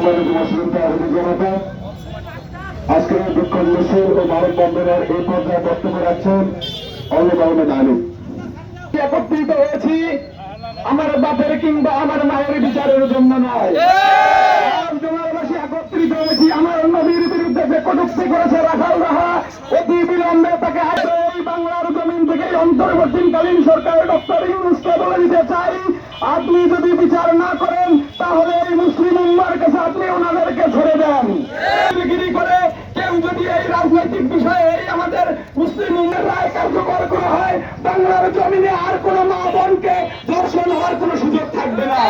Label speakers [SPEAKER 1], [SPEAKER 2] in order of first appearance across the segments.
[SPEAKER 1] সম্মানিত মুসলিম তাহিনী জনতা আজকের এই মিছিল ও মানব বন্ধনের এই পর্যায়ে বক্তব্য রাখছেন অন্যকর্মে দানি। একত্রিত হয়েছি আমার বাপের কিংবা আমার মায়ের বিচারের জন্য নয়। একত্রিত হয়েছি আমার নবীর বিরুদ্ধে যে কটুক্তি করেছে রাখাল রাহা অতি বিলম্বে তাকে এই বাংলার জমিন থেকে অন্তর্বর্তীকালীন সরকারের ডক্টর ইউনুসকে বলে দিতে চাই। আপনি যদি বিচার না করেন তাহলে এই মুসলিম উম্মার দেন বিক্রি করে কেউ যদি এই রাজনৈতিক বিষয়ে এই আমাদের মুসলিম রায় কার্যকর করা হয়, বাংলার জমিনে আর কোন মা বোনকে ধর্ষণ হওয়ার কোনো সুযোগ থাকবে না।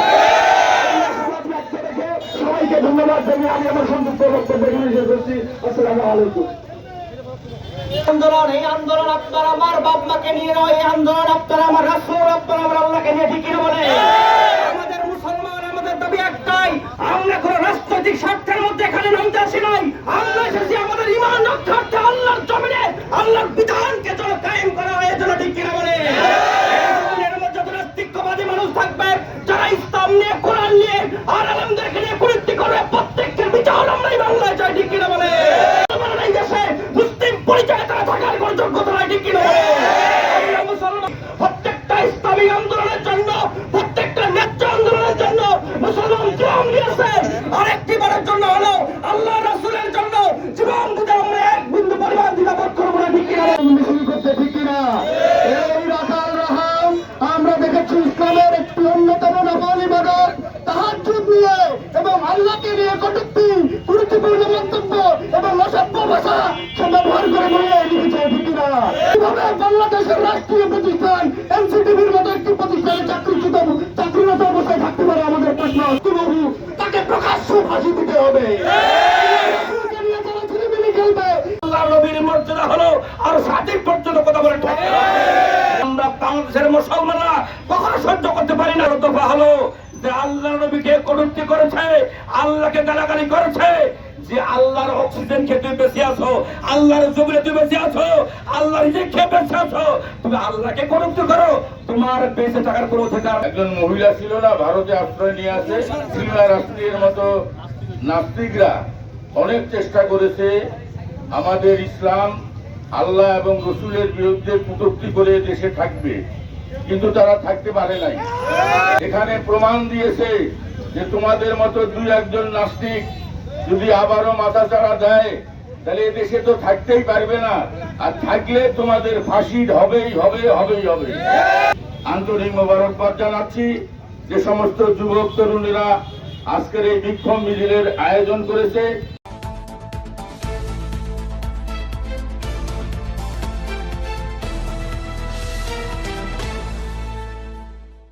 [SPEAKER 1] সবাইকে ধন্যবাদ জানিয়ে আমি আমার সংযুক্ত বক্তব্য শেষ করছি। আসসালামু আলাইকুম।
[SPEAKER 2] আন্দোলন, এই আন্দোলন আপনারা আমার বাপ মাকে নিয়ে নয়, এই আন্দোলন আপনারা আমার রাসূল, আপনারা আমার আল্লাহকে নিয়ে ঠিক বলে পরিচয়ে
[SPEAKER 1] বাংলাদেশের রাষ্ট্রীয় প্রতিষ্ঠান, এনসিটিভির মতো একটি প্রতিষ্ঠানে চাকরিচ্যুত চাকরিরত অবস্থায় থাকতে পারে আমাদের প্রশ্ন। বাবু তাকে প্রকাশ্য ফাঁসি দিতে হবে।
[SPEAKER 2] মর্যাদা হলো আর পর্যন্ত কথা বলে আমরা সহ্য করতে পারি না। যে আল্লাহ করেছে, আল্লাহকে গালাগালি করেছে যে আল্লাহর অক্সিজেন খেয়ে তুমি বেঁচে আছো, আল্লাহর জমিনে বেঁচে আছো, আল্লাহর নিজে খেয়ে আছো, তুমি আল্লাহকে কটূক্তি করো। তোমার বেঁচে থাকার কোনো অধিকার
[SPEAKER 3] একজন মহিলা ছিল না, ভারতে আশ্রয় নিয়ে আসে। সিলভা রাষ্ট্রের মতো নাস্তিকরা অনেক চেষ্টা করেছে আমাদের ইসলাম, আল্লাহ এবং রসুলের বিরুদ্ধে কুটুক্তি করে দেশে থাকবে। কিন্তু তারা থাকতে পারে নাই। এখানে প্রমাণ দিয়েছে যে তোমাদের মতো দুই একজন নাস্তিক যদি আবারও মাথা চাড়া দেয়, তাহলে এদেশে দেশে তো থাকতেই পারবে না। আর থাকলে তোমাদের ফাঁসি হবেই হবে হবেই হবে আন্তরিক মোবারকবাদ জানাচ্ছি যে সমস্ত যুবক তরুণীরা আজকের এই বিক্ষোভ মিছিলের আয়োজন করেছে।